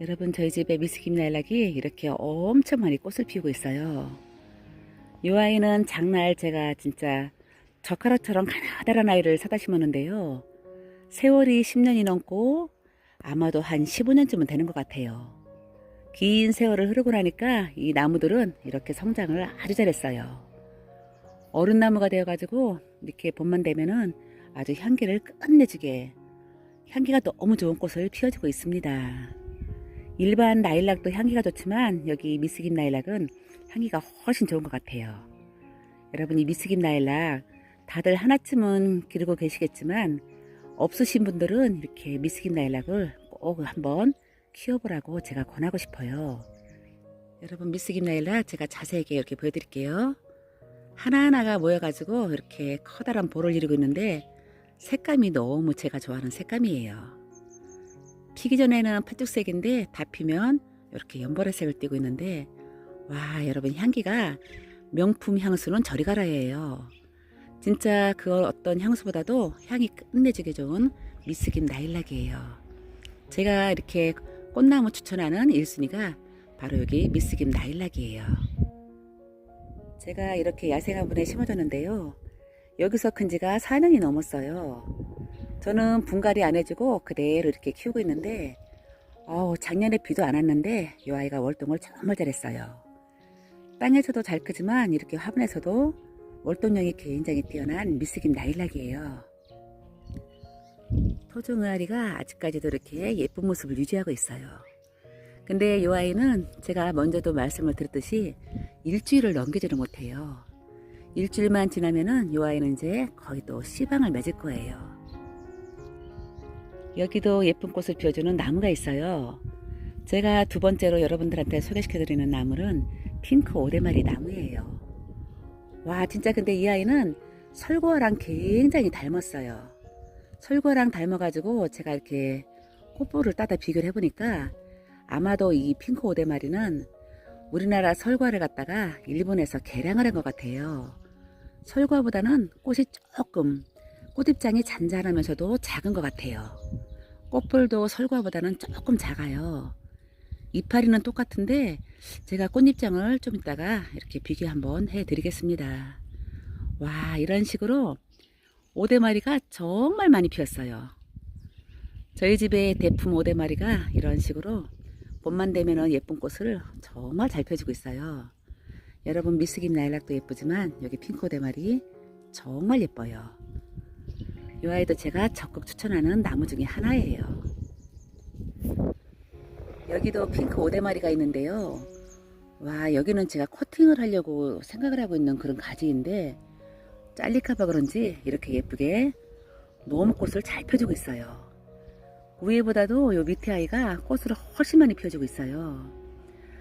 여러분 저희 집에 미스김 라일락이 이렇게 엄청 많이 꽃을 피우고 있어요. 이 아이는 장날 제가 진짜 젓가락처럼 가나다란 아이를 사다 심었는데요. 세월이 10년이 넘고 아마도 한 15년쯤은 되는 것 같아요. 긴 세월을 흐르고 나니까 이 나무들은 이렇게 성장을 아주 잘했어요. 어른 나무가 되어가지고 이렇게 봄만 되면은 아주 향기를 끝내주게 향기가 너무 좋은 꽃을 피워주고 있습니다. 일반 라일락도 향기가 좋지만 여기 미스김 라일락은 향기가 훨씬 좋은 것 같아요. 여러분 이 미스김 라일락 다들 하나쯤은 기르고 계시겠지만 없으신 분들은 이렇게 미스김 라일락을 꼭 한번 키워보라고 제가 권하고 싶어요. 여러분 미스김 라일락 제가 자세하게 이렇게 보여드릴게요. 하나하나가 모여가지고 이렇게 커다란 볼을 이루고 있는데 색감이 너무 제가 좋아하는 색감이에요. 피기 전에는 파죽색인데 다 피면 이렇게 연보라색을 띠고 있는데 와 여러분 향기가 명품 향수는 저리 가라예요. 진짜 그 어떤 향수보다도 향이 끝내주게 좋은 미스김 라일락이에요. 제가 이렇게 꽃나무 추천하는 1순위가 바로 여기 미스김 라일락이에요. 제가 이렇게 야생화분에 심어줬는데요. 여기서 큰 지가 4년이 넘었어요. 저는 분갈이 안 해주고 그대로 이렇게 키우고 있는데 어우, 작년에 비도 안 왔는데 이 아이가 월동을 정말 잘했어요. 땅에서도 잘 크지만 이렇게 화분에서도 월동력이 굉장히 뛰어난 미스김 라일락이에요. 토종 의아리가 아직까지도 이렇게 예쁜 모습을 유지하고 있어요. 근데 이 아이는 제가 먼저도 말씀을 드렸듯이 일주일을 넘기지를 못해요. 일주일만 지나면은 이 아이는 이제 거의 또 씨방을 맺을 거예요. 여기도 예쁜 꽃을 피워주는 나무가 있어요. 제가 두 번째로 여러분들한테 소개시켜드리는 나무는 핑크 오데마리 나무예요. 와, 진짜 근데 이 아이는 설고화랑 굉장히 닮았어요. 설고화랑 닮아가지고 제가 이렇게 꽃볼을 따다 비교를 해보니까 아마도 이 핑크 오데마리는 우리나라 설과를 갖다가 일본에서 개량을 한 것 같아요. 설과보다는 꽃이 조금 꽃입장이 잔잔하면서도 작은 것 같아요. 꽃볼도 설과보다는 조금 작아요. 이파리는 똑같은데 제가 꽃잎장을 좀 이따가 이렇게 비교 한번 해드리겠습니다. 와 이런 식으로 오대마리가 정말 많이 피었어요. 저희 집에 대품 오대마리가 이런 식으로 봄만 되면 예쁜 꽃을 정말 잘 펴주고 있어요. 여러분 미스김 라일락도 예쁘지만 여기 핑크 오대마리 정말 예뻐요. 이 아이도 제가 적극 추천하는 나무 중에 하나예요. 여기도 핑크 오대마리가 있는데요. 와 여기는 제가 코팅을 하려고 생각을 하고 있는 그런 가지인데 잘릴까봐 그런지 이렇게 예쁘게 노무꽃을 잘 펴주고 있어요. 위에보다도 요 밑에 아이가 꽃을 훨씬 많이 펴주고 있어요.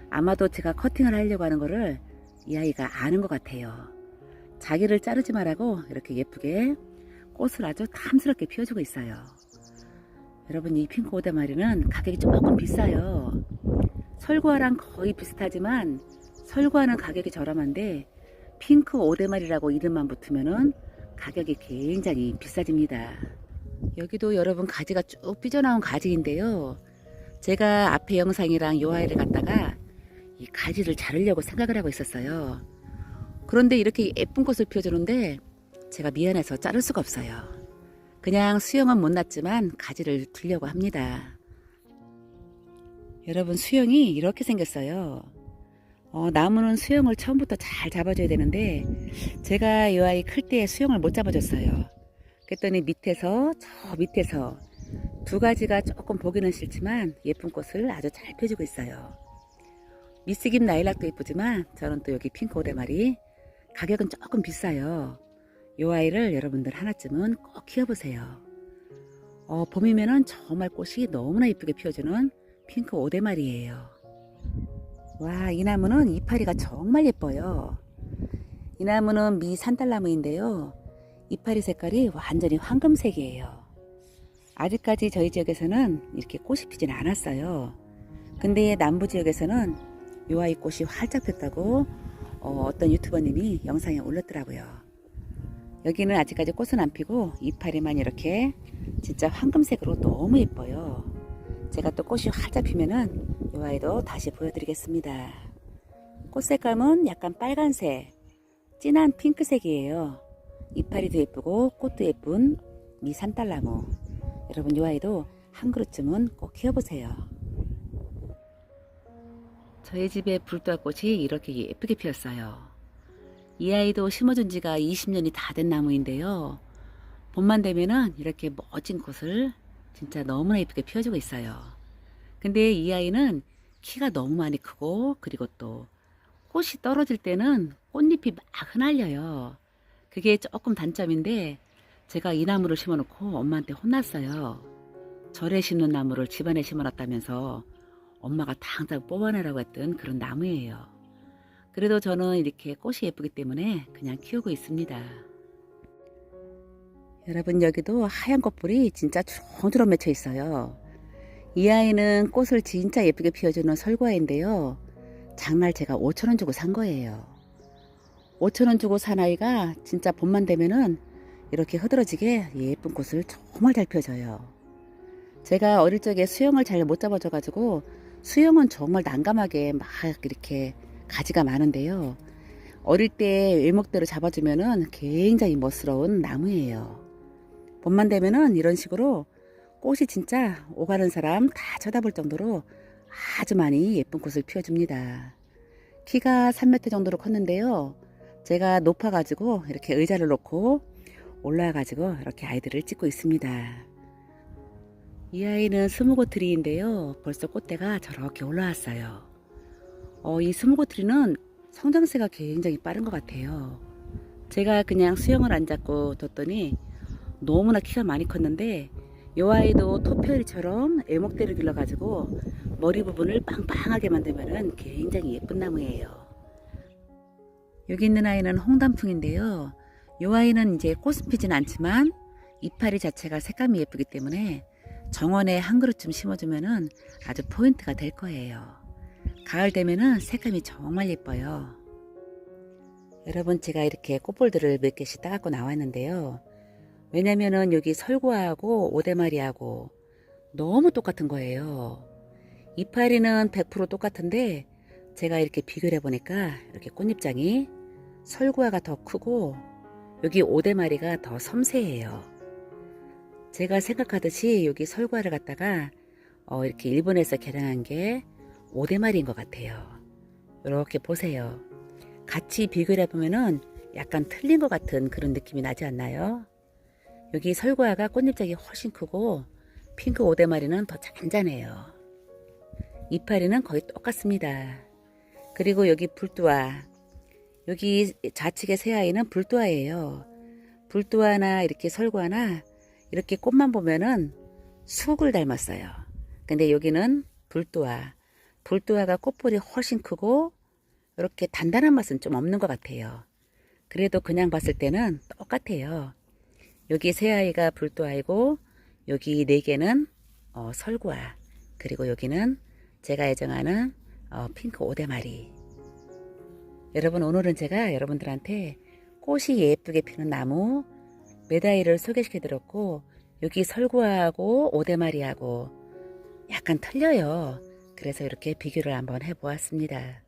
아마도 제가 커팅을 하려고 하는 거를 이 아이가 아는 것 같아요. 자기를 자르지 말라고 이렇게 예쁘게 꽃을 아주 탐스럽게 피워주고 있어요. 여러분 이 핑크 오데마리는 가격이 조금 비싸요. 설과랑 거의 비슷하지만 설과는 가격이 저렴한데 핑크 오데마리라고 이름만 붙으면은 가격이 굉장히 비싸집니다. 여기도 여러분 가지가 쭉 삐져나온 가지인데요. 제가 앞에 영상이랑 요 아이를 갖다가 이 가지를 자르려고 생각을 하고 있었어요. 그런데 이렇게 예쁜 꽃을 피워주는데 제가 미안해서 자를 수가 없어요. 그냥 수영은 못 났지만 가지를 두려고 합니다. 여러분 수영이 이렇게 생겼어요. 어, 나무는 수영을 처음부터 잘 잡아줘야 되는데 제가 이 아이 클 때 수영을 못 잡아줬어요. 그랬더니 밑에서 저 밑에서 두 가지가 조금 보기는 싫지만 예쁜 꽃을 아주 잘 펴주고 있어요. 미스김 라일락도 예쁘지만 저는 또 여기 핑크 오데마리 가격은 조금 비싸요. 이 아이를 여러분들 하나쯤은 꼭 키워보세요. 어, 봄이면은 정말 꽃이 너무나 예쁘게 피워주는 핑크 오데마리예요. 와, 이 나무는 이파리가 정말 예뻐요. 이 나무는 미 산딸나무인데요. 이파리 색깔이 완전히 황금색이에요. 아직까지 저희 지역에서는 이렇게 꽃이 피지는 않았어요. 근데 남부 지역에서는 요 아이 꽃이 활짝 폈다고 어, 어떤 유튜버님이 영상에 올렸더라고요. 여기는 아직까지 꽃은 안 피고 이파리만 이렇게 진짜 황금색으로 너무 예뻐요. 제가 또 꽃이 활짝 피면은 이 아이도 다시 보여드리겠습니다. 꽃 색감은 약간 빨간색, 진한 핑크색이에요. 이파리도 예쁘고 꽃도 예쁜 미산딸나무. 여러분 이 아이도 한 그루쯤은 꼭 키워보세요. 저희 집에 불도화꽃이 이렇게 예쁘게 피었어요. 이 아이도 심어준 지가 20년이 다 된 나무인데요. 봄만 되면은 이렇게 멋진 꽃을 진짜 너무나 예쁘게 피워주고 있어요. 근데 이 아이는 키가 너무 많이 크고 그리고 또 꽃이 떨어질 때는 꽃잎이 막 흩날려요. 그게 조금 단점인데 제가 이 나무를 심어놓고 엄마한테 혼났어요. 절에 심는 나무를 집안에 심어놨다면서 엄마가 당장 뽑아내라고 했던 그런 나무예요. 그래도 저는 이렇게 꽃이 예쁘기 때문에 그냥 키우고 있습니다. 여러분 여기도 하얀 꽃불이 진짜 주렁주렁 맺혀 있어요. 이 아이는 꽃을 진짜 예쁘게 피워주는 설과인데요. 장날 제가 5천원 주고 산 거예요. 5천원 주고 산 아이가 진짜 봄만 되면은 이렇게 흐드러지게 예쁜 꽃을 정말 잘 피워줘요. 제가 어릴 적에 수영을 잘 못 잡아줘가지고 수영은 정말 난감하게 막 이렇게 가지가 많은데요. 어릴 때 외목대로 잡아주면은 굉장히 멋스러운 나무예요. 봄만 되면은 이런 식으로 꽃이 진짜 오가는 사람 다 쳐다볼 정도로 아주 많이 예쁜 꽃을 피워줍니다. 키가 3m 정도로 컸는데요. 제가 높아가지고 이렇게 의자를 놓고 올라와가지고 이렇게 아이들을 찍고 있습니다. 이 아이는 스무고트리인데요. 벌써 꽃대가 저렇게 올라왔어요. 어, 이 스무고트리는 성장세가 굉장히 빠른 것 같아요. 제가 그냥 수영을 안 잡고 뒀더니 너무나 키가 많이 컸는데 이 아이도 토표리처럼 애목대를 길러가지고 머리 부분을 빵빵하게 만들면 굉장히 예쁜 나무예요. 여기 있는 아이는 홍단풍인데요. 이 아이는 이제 꽃은 피진 않지만 이파리 자체가 색감이 예쁘기 때문에 정원에 한 그루쯤 심어주면 아주 포인트가 될 거예요. 가을 되면은 색감이 정말 예뻐요. 여러분 제가 이렇게 꽃볼들을 몇 개씩 따갖고 나왔는데요. 왜냐면은 여기 설구하고 오대마리하고 너무 똑같은 거예요. 이파리는 100% 똑같은데 제가 이렇게 비교를 해보니까 이렇게 꽃잎장이 설구화가 더 크고 여기 오대마리가 더 섬세해요. 제가 생각하듯이 여기 설구화를 갖다가 어 이렇게 일본에서 개량한 게 오대마리인 것 같아요. 이렇게 보세요. 같이 비교를 해보면은 약간 틀린 것 같은 그런 느낌이 나지 않나요? 여기 설구화가 꽃잎장이 훨씬 크고 핑크 오대마리는 더 잔잔해요. 이파리는 거의 똑같습니다. 그리고 여기 불두화. 여기 좌측의 새 아이는 불두화예요. 불두화나 이렇게 설구화나 이렇게 꽃만 보면은 쑥을 닮았어요. 근데 여기는 불두화. 불두화가 꽃볼이 훨씬 크고 이렇게 단단한 맛은 좀 없는 것 같아요. 그래도 그냥 봤을 때는 똑같아요. 여기 새 아이가 불도아이고 여기 네 개는 어, 설구아 그리고 여기는 제가 애정하는 어, 핑크 오대마리 여러분 오늘은 제가 여러분들한테 꽃이 예쁘게 피는 나무 메다이를 소개시켜 드렸고 여기 설구아하고 오대마리하고 약간 틀려요 그래서 이렇게 비교를 한번 해 보았습니다